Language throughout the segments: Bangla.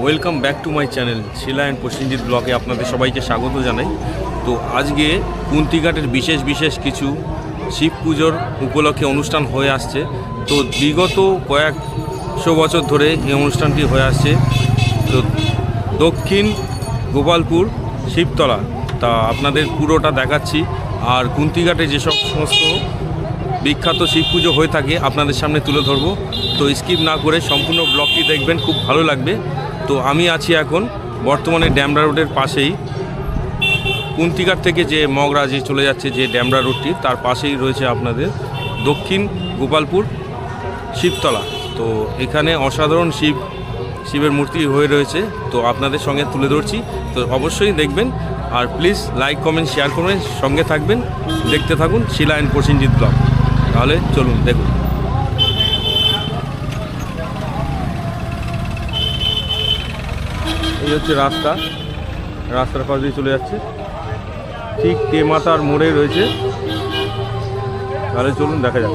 Welcome back to my channel Sheela and Prosenjit ব্লগে আপনাদের সবাইকে স্বাগত জানাই। তো আজকে কুন্তিঘাটের বিশেষ বিশেষ কিছু শিব পুজোর উপলক্ষে অনুষ্ঠান হয়ে আসছে। তো বিগত কয়েকশো বছর ধরে এই অনুষ্ঠানটি হয়ে আসছে। তো দক্ষিণ গোপালপুর শিবতলা, তা আপনাদের পুরোটা দেখাচ্ছি। আর কুন্তিঘাটে যেসব সমস্ত বিখ্যাত শিব পুজো হয়ে থাকে, আপনাদের সামনে তুলে ধরবো। তো স্কিপ না করে সম্পূর্ণ ব্লগটি দেখবেন, খুব ভালো লাগবে। তো আমি আছি এখন বর্তমানে ড্যামরা রোডের পাশেই। কুন্তিঘাট থেকে যে মগরা যে চলে যাচ্ছে যে ড্যামরা রোডটি, তার পাশেই রয়েছে আপনাদের দক্ষিণ গোপালপুর শিবতলা। তো এখানে অসাধারণ শিব, শিবের মূর্তি হয়ে রয়েছে। তো আপনাদের সঙ্গে তুলে ধরছি। তো অবশ্যই দেখবেন আর প্লিজ লাইক, কমেন্ট, শেয়ার করবেন সঙ্গে থাকবেন। দেখতে থাকুন শিলা অ্যান্ড প্রসেনজিৎ ব্লগ। তাহলে চলুন, দেখুন। এই হচ্ছে রাস্তা। রাস্তার পাশ দিয়ে চলে যাচ্ছে। ঠিক তেমাতার মোড়ে রয়েছে। তাহলে চলুন, দেখা যাক।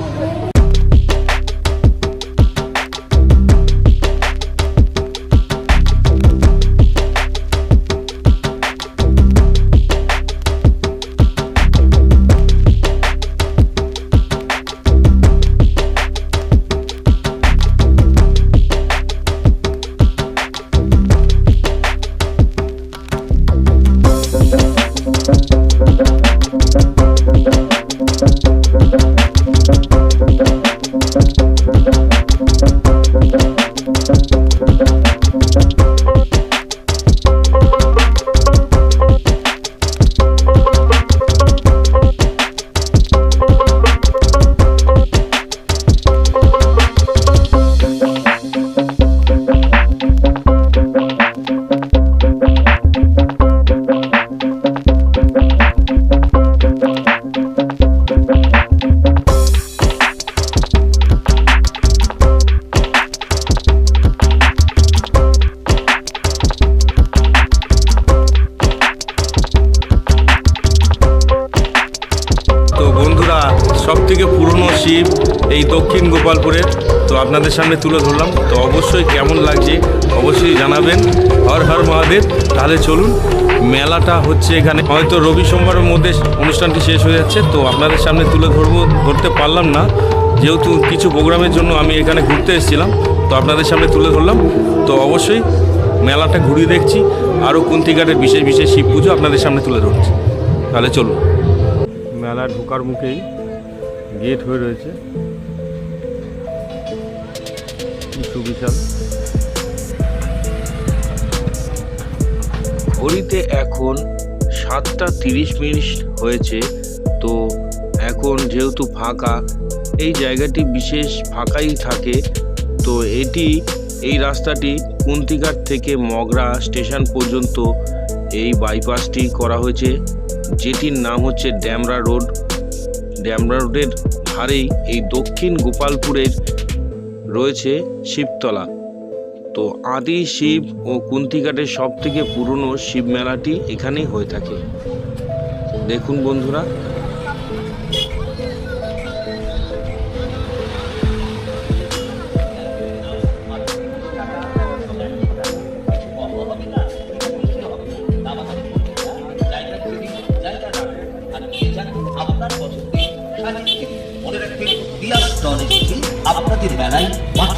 দক্ষিণ গোপালপুরের, তো আপনাদের সামনে তুলে ধরলাম। তো অবশ্যই কেমন লাগছে অবশ্যই জানাবেন। হর হর মহাদেব, তাহলে চলুন, মেলাটা হচ্ছে এখানে। হয়তো রবি সোমবারের মধ্যে অনুষ্ঠানটি শেষ হয়ে যাচ্ছে, তো আপনাদের সামনে তুলে ধরবো, ধরতে পারলাম না। যেহেতু কিছু প্রোগ্রামের জন্য আমি এখানে ঘুরতে এসেছিলাম, তো আপনাদের সামনে তুলে ধরলাম। তো অবশ্যই মেলাটা ঘুরিয়ে দেখছি, আরও কুন্তিঘাটের বিশেষ বিশেষ শিব পুজো আপনাদের সামনে তুলে ধরছি। তাহলে চলুন। মেলা ঢোকার মুখেই গেট হয়ে রয়েছে। সুবিশাল। ঘড়িতে এখন সাতটা তিরিশ মিনিট হয়েছে, তো এখন যেহেতু ফাঁকা, এই জায়গাটি বিশেষ ফাঁকাই থাকে। তো এটি, এই রাস্তাটি কুন্তিঘাট থেকে মগরা স্টেশন পর্যন্ত এই বাইপাসটি করা হয়েছে, যেটির নাম হচ্ছে ড্যামরা রোড। ড্যামরা রোডের ধারেই এই দক্ষিণ গোপালপুরের রয়েছে শিবতলা। তো আদি শিব ও কুন্তিঘাটের সব থেকে পুরনো শিব মেলাটি এখানেই হয়ে থাকে। দেখুন বন্ধুরা।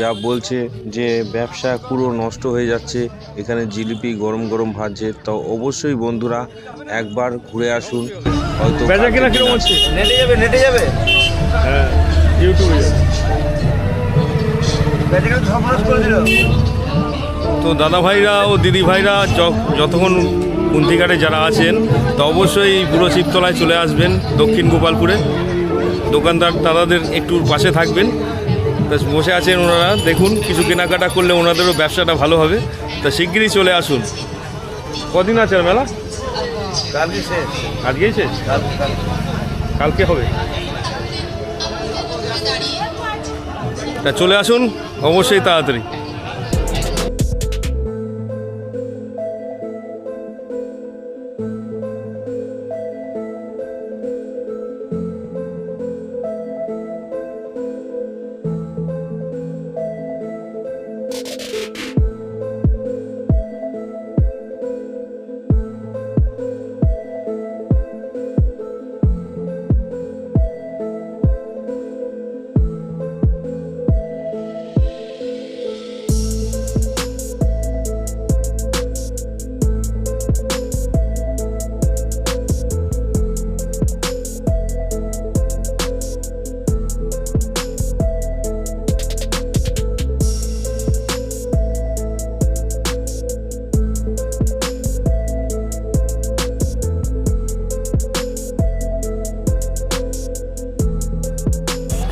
যা বলছে যে ব্যবসা পুরো নষ্ট হয়ে যাচ্ছে এখানে জিলিপি গরম গরম ভাজছে তো অবশ্যই বন্ধুরা একবার ঘুরে আসুন। হয়তো নেটে যাবে নেটে যাবে? হ্যাঁ ইউটিউবে তো দাদা ভাইরা ও দিদি ভাইরা যতক্ষণ কুন্তিঘাটে যারা আছেন তো অবশ্যই বুড়ো শিবতলায় চলে আসবেন দক্ষিণ গোপালপুরে। দোকানদার দাদাদের একটু পাশে থাকবেন। তা বসে আছেন ওনারা। দেখুন কিছু কেনাকাটা করলে ওনাদেরও ব্যবসাটা ভালো হবে। তা শিগগিরই চলে আসুন। কদিন আছে আর মেলা? কালকে আজকেই শেষ? কালকে কালকে। কালকে হবে। তা চলে আসুন অবশ্যই তাড়াতাড়ি।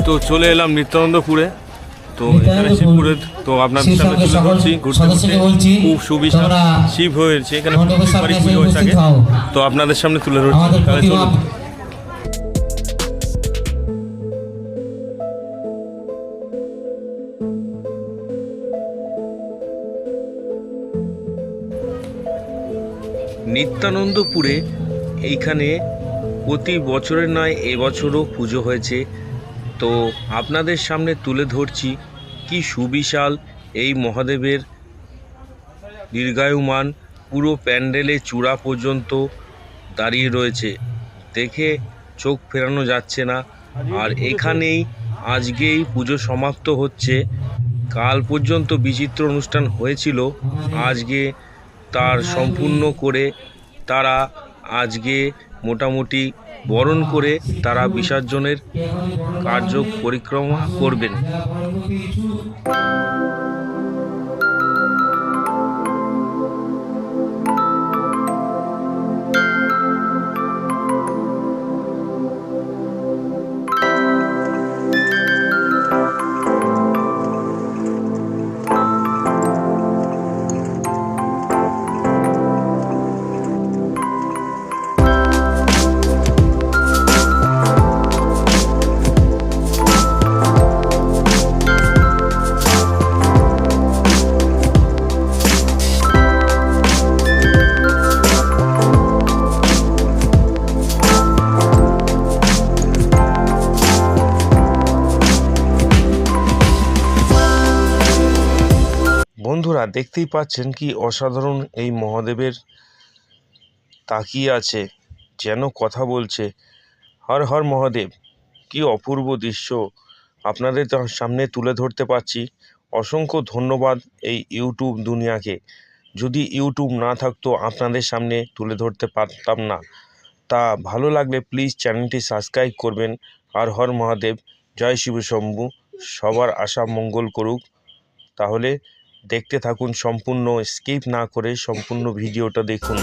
তো চলে এলাম নিত্যানন্দপুরে। তো এখানে শিবপুরে তো আপনাদের সামনে তুলে ধরছি ঘুরতে ঘুরতে। খুব সুবিশাল শিব হয়েছে এখানে পুজো হয়ে থাকে তো আপনাদের সামনে তুলে ধরছি তাহলে চলুন। নিত্যানন্দপুরে এইখানে প্রতি বছরের নয় এবছরও পুজো হয়েছে। তো আপনাদের সামনে তুলে ধরছি কি সুবিশাল এই মহাদেবের দীর্ঘায়ুমান পুরো প্যান্ডেলে চূড়া পর্যন্ত দাঁড়িয়ে রয়েছে। দেখে চোখ ফেরানো যাচ্ছে না। আর এখানেই আজকেই পুজো সমাপ্ত হচ্ছে। কাল পর্যন্ত বিচিত্র অনুষ্ঠান হয়েছিল। আজকে তার সম্পূর্ণ করে তারা আজকে মোটামুটি বরণ করে তারা বিসর্জনের কার্য পরিক্রমা করবেন। দেখতেই পাচ্ছেন কি অসাধারণ এই মহাদেবের তাকিয়ে আছে, যেন কথা বলছে, হর হর মহাদেব, কি অপূর্ব দৃশ্য। আপনাদের সামনে তুলে ধরতে পারছি। অসংখ্য ধন্যবাদ এই ইউটিউব দুনিয়াকে। যদি ইউটিউব না থাকতো আপনাদের সামনে তুলে ধরতে পারতাম না। তা ভালো লাগলে প্লিজ চ্যানেলটি সাবস্ক্রাইব করবেন। হর হর মহাদেব, জয় শিব শম্ভু। সবার আশা মঙ্গল করুক। তাহলে দেখতে থাকুন, সম্পূর্ণ স্কিপ না করে সম্পূর্ণ ভিডিওটা দেখুন।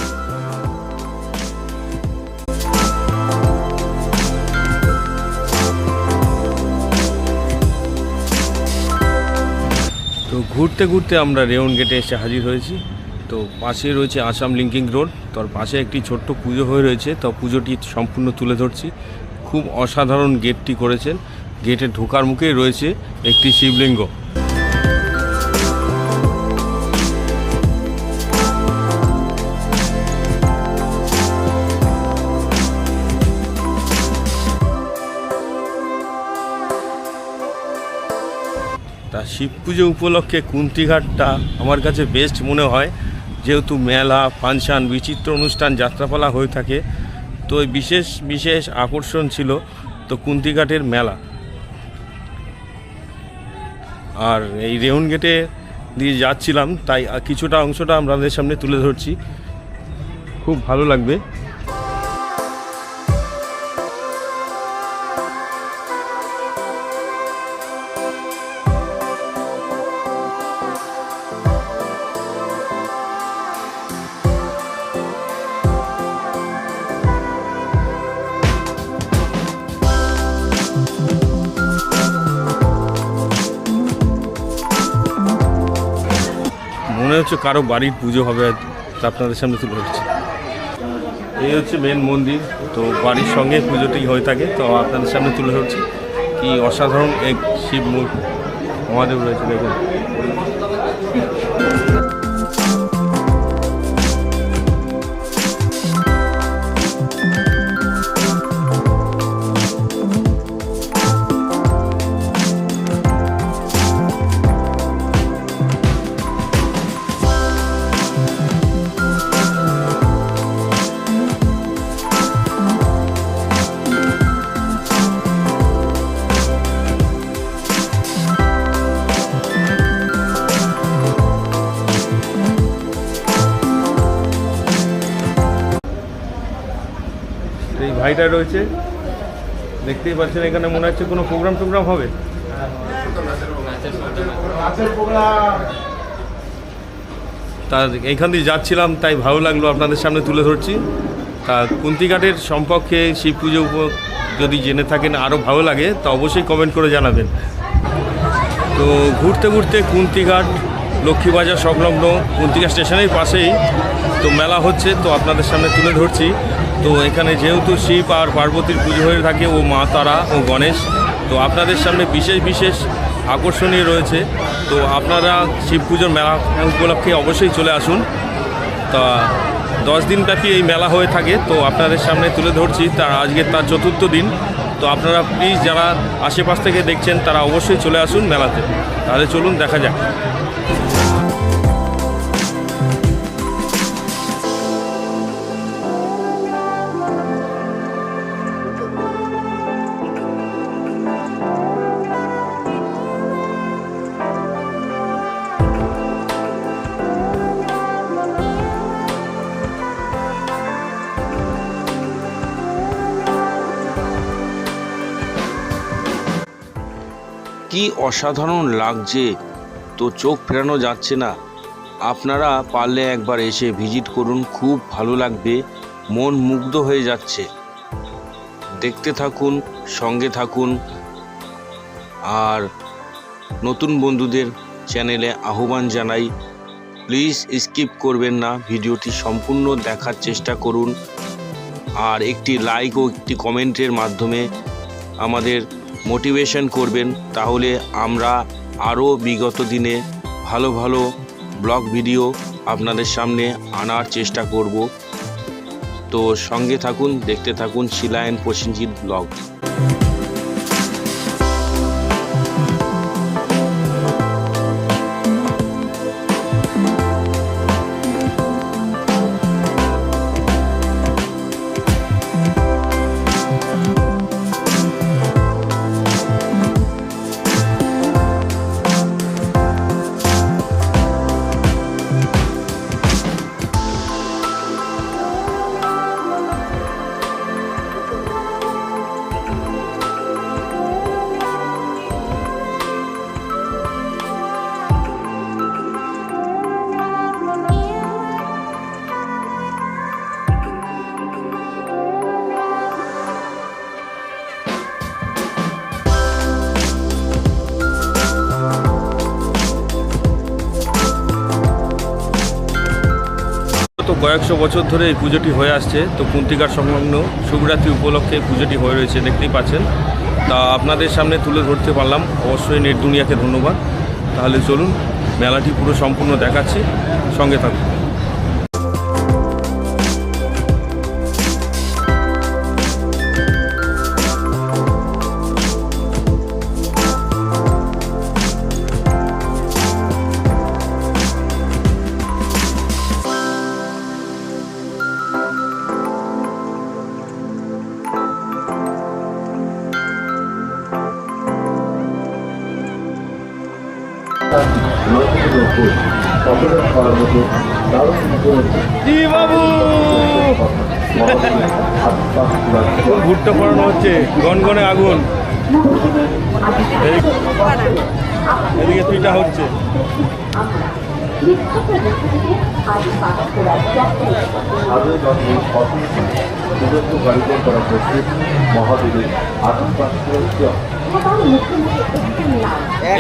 তো ঘুরতে ঘুরতে আমরা রেওন গেটে এসে হাজির হয়েছি। তো পাশে রয়েছে আসাম লিঙ্কিং রোড তার পাশে একটি ছোট্ট পুজো হয়ে রয়েছে। তো পুজোটি সম্পূর্ণ তুলে ধরছি। খুব অসাধারণ গেটটি করেছেন। গেটে ঢোকার মুখেই রয়েছে একটি শিবলিঙ্গ। শিব পুজো উপলক্ষে কুন্তিঘাটটা আমার কাছে বেস্ট মনে হয়। যেহেতু মেলা, ফাংশান, বিচিত্র অনুষ্ঠান, যাত্রাপালা হয়ে থাকে, তো বিশেষ বিশেষ আকর্ষণ ছিল তো কুন্তিঘাটের মেলা। আর এই রেউন গেটে দিয়ে যাচ্ছিলাম, তাই কিছুটা অংশটা আমাদের সামনে তুলে ধরছি। খুব ভালো লাগবে। হচ্ছে কারও বাড়ির পুজো হবে, তা আপনাদের সামনে তুলে ধরছি। এই হচ্ছে মেন মন্দির, তো বাড়ির সঙ্গে পুজোটি হয়ে থাকে, তো আপনাদের সামনে তুলে ধরছি। কি অসাধারণ এক শিব মূর্তি, মহাদেব রয়েছে, দেখুন। ভাইটা রয়েছে। দেখতেই পাচ্ছেন, এখানে মনে হচ্ছে কোনো প্রোগ্রাম টোগ্রাম হবে। তা এইখান দিয়ে যাচ্ছিলাম, তাই ভালো লাগল আপনাদের সামনে তুলে ধরছি। তা কুন্তিঘাটের সম্পর্কে শিব পুজো যদি জেনে থাকেন আরও ভালো লাগে, তা অবশ্যই কমেন্ট করে জানাবেন। তো ঘুরতে ঘুরতে কুন্তিঘাট, লক্ষ্মীবাজার সংলগ্ন কুন্তিঘাট স্টেশনের পাশেই তো মেলা হচ্ছে, তো আপনাদের সামনে তুলে ধরছি। তো এখানে যেহেতু শিব আর পার্বতীর পুজো হয়ে থাকে, ও মা, তারা ও গণেশ, তো আপনাদের সামনে বিশেষ বিশেষ আকর্ষণীয় রয়েছে। তো আপনারা শিব পুজোর মেলা উপলক্ষে অবশ্যই চলে আসুন। তা দশ দিন ব্যাপী এই মেলা হয়ে থাকে, তো আপনাদের সামনে তুলে ধরছি। তার আজকে তার চতুর্থ দিন, তো আপনারা প্লিজ যারা আশেপাশ থেকে দেখছেন, তারা অবশ্যই চলে আসুন মেলাতে। তাহলে চলুন, দেখা যাক। কি অসাধারণ লাগছে। তো চোখ ফেরানো যাচ্ছে না। আপনারা পারলে একবার এসে ভিজিট করুন, খুব ভালো লাগবে। মন মুগ্ধ হয়ে যাচ্ছে। দেখতে থাকুন, সঙ্গে থাকুন। আর নতুন বন্ধুদের চ্যানেলে আহ্বান জানাই, প্লিজ স্কিপ করবেন না। ভিডিওটি সম্পূর্ণ দেখার চেষ্টা করুন। আর একটি লাইক ও একটি কমেন্টের মাধ্যমে আমাদের মোটিভেশন করবেন, তাহলে আমরা আরও বিগত দিনে ভালো ভালো ব্লগ ভিডিও আপনাদের সামনে আনার চেষ্টা করব। তো সঙ্গে থাকুন, দেখতে থাকুন শিলায়ন প্রসেনজিৎ ব্লগ। কয়েকশো বছর ধরে এই পুজোটি হয়ে আসছে। তো কুন্তিকার সংলগ্ন শুভরাত্রি উপলক্ষে এই পুজোটি হয়ে রয়েছে, দেখতেই পাচ্ছেন। তা আপনাদের সামনে তুলে ধরতে পারলাম। অবশ্যই নেট দুনিয়াকে ধন্যবাদ। তাহলে চলুন, মেলাটি পুরো সম্পূর্ণ দেখাচ্ছি। সঙ্গে থাকুন।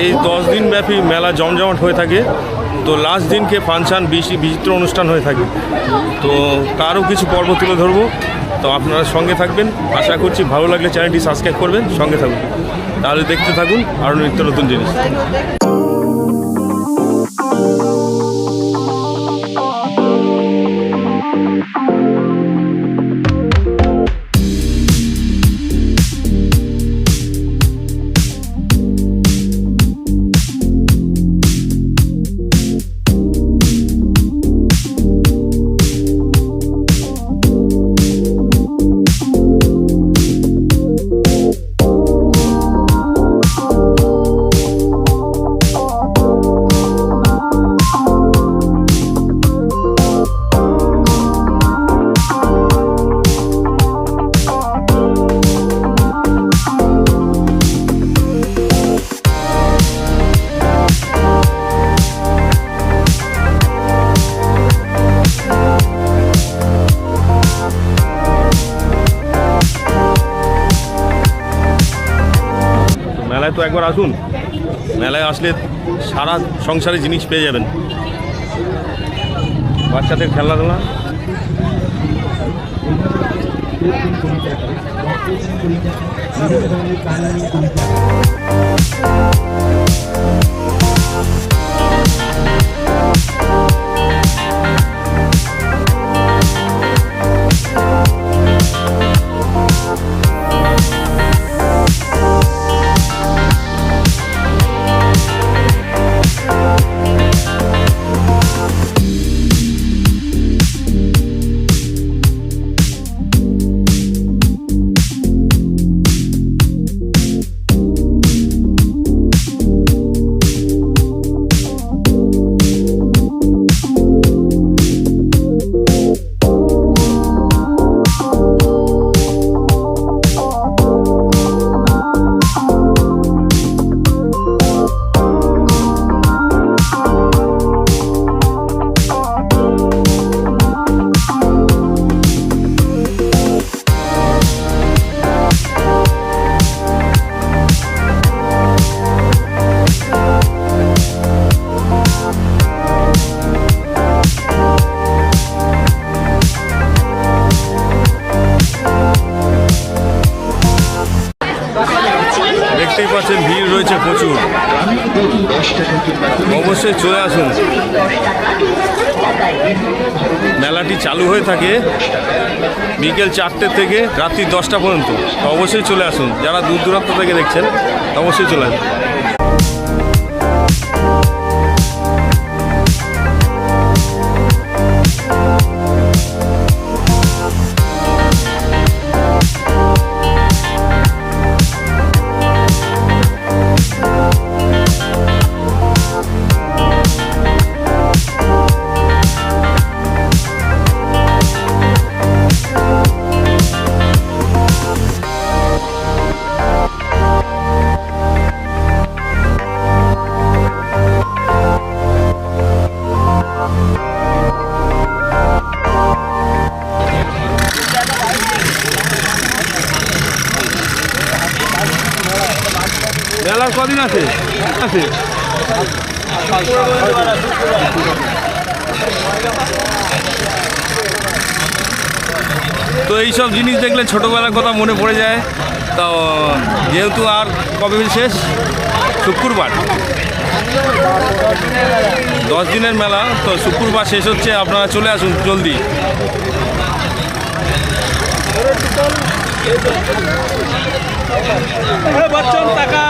এই দশ দিন ব্যাপী মেলা জমজমাট হয়ে থাকে। তো লাস্ট দিনকে ফাংশান বেশি বিচিত্র অনুষ্ঠান হয়ে থাকে। তো তারও কিছু পর্ব তুলে ধরবো। তো আপনারা সঙ্গে থাকবেন। আশা করছি ভালো লাগলে চ্যানেলটি সাবস্ক্রাইব করবেন, সঙ্গে থাকুন। তাহলে দেখতে থাকুন আরও নিত্য নতুন জিনিস। আসুন। মেলায় আসলে সারা সংসারে জিনিস পেয়ে যাবেন। বাচ্চাদের খেলাধুলা। অবশ্যই চলে আসুন। মেলাটি চালু হয়ে থাকে বিকেল চারটে থেকে রাত্রি দশটা পর্যন্ত। অবশ্যই চলে আসুন। যারা দূর দূরান্ত থেকে দেখছেন, অবশ্যই চলে আসুন। আছে আছে। তো এইসব জিনিস দেখলে ছোটোবেলার কথা মনে পড়ে যায়। তো যেহেতু আর কবে শেষ? শুক্রবার। দশ দিনের মেলা, তো শুক্রবার শেষ হচ্ছে। আপনারা চলে আসুন জলদি। হ্যাঁ, বচ্চন টাকা।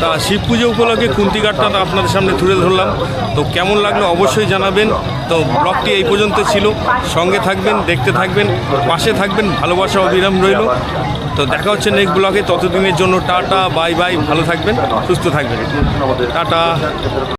তা শিব পুজো উপলক্ষে খুন্তিঘাটটা আপনাদের সামনে তুলে ধরলাম। তো কেমন লাগল অবশ্যই জানাবেন। তো ব্লগটি এই পর্যন্ত ছিল। সঙ্গে থাকবেন, দেখতে থাকবেন, পাশে থাকবেন, ভালোবাসা অবিরাম রইল। তো দেখা হচ্ছে নেক্সট ব্লগে ততদিনের জন্য টাটা, বাই বাই, ভালো থাকবেন, সুস্থ থাকবেন। টাটা।